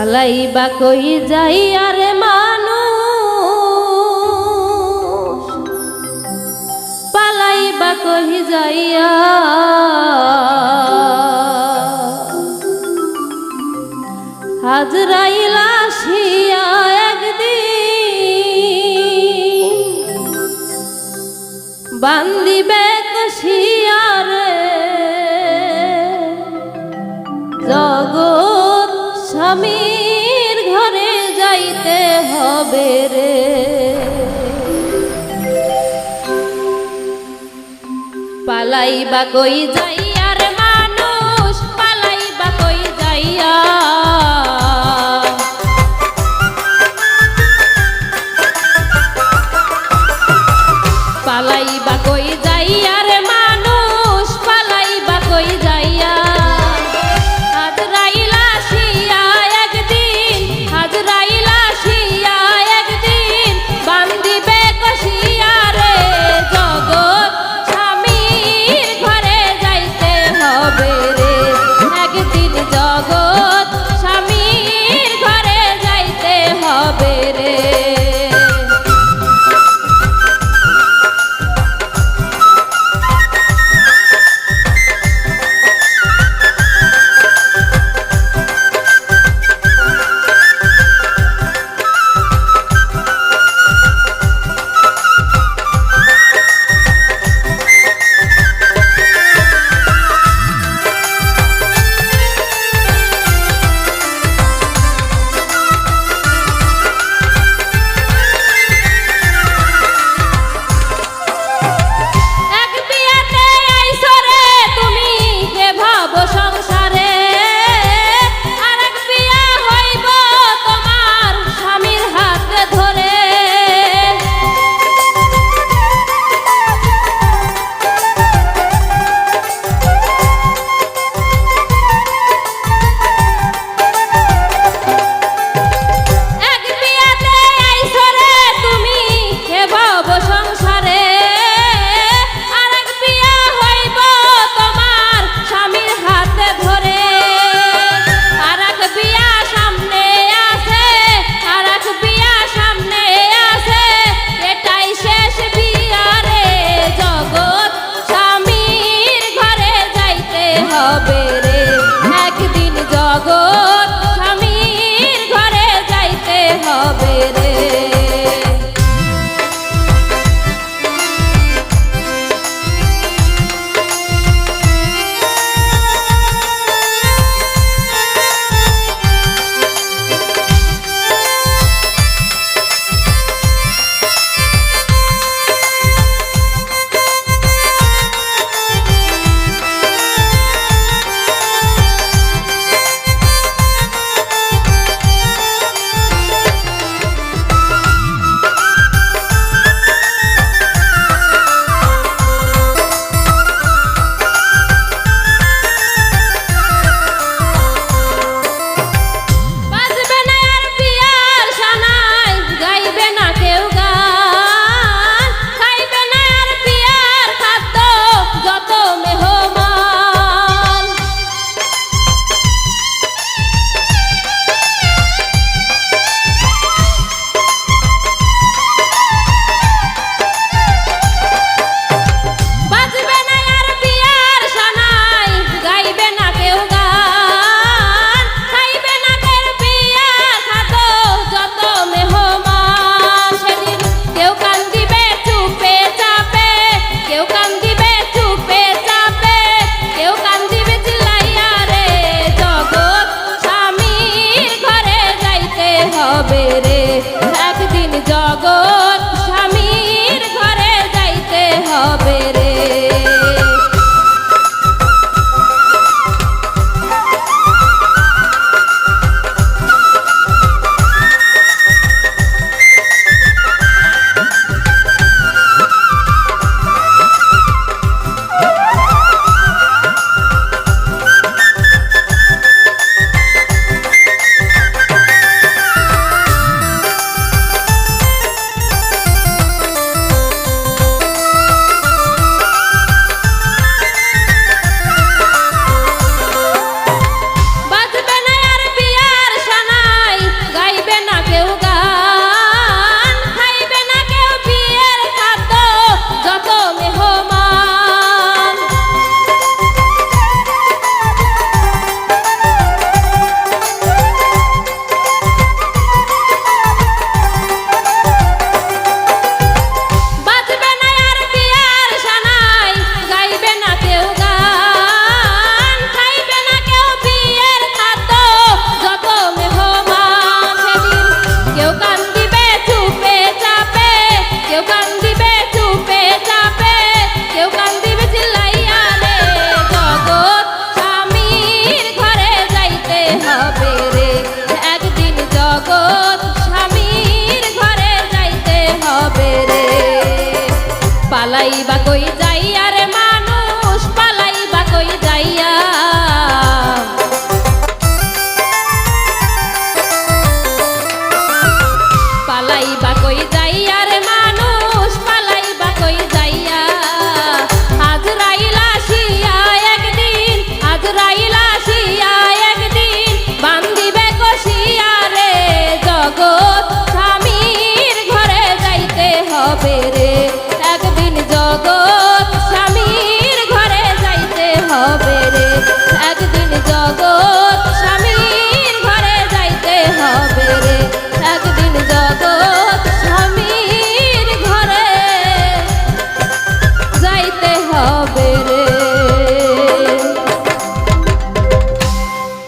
পালাই বা কই যাই আরে মানু পালাই বা কই যাইয়া? হাজরাইলা শিয়া একদিন বান্দিবে কষিয়া রে। জয় স্বামীর ঘরে যাইতে হবে রে। পালাই বা কই যাইয়া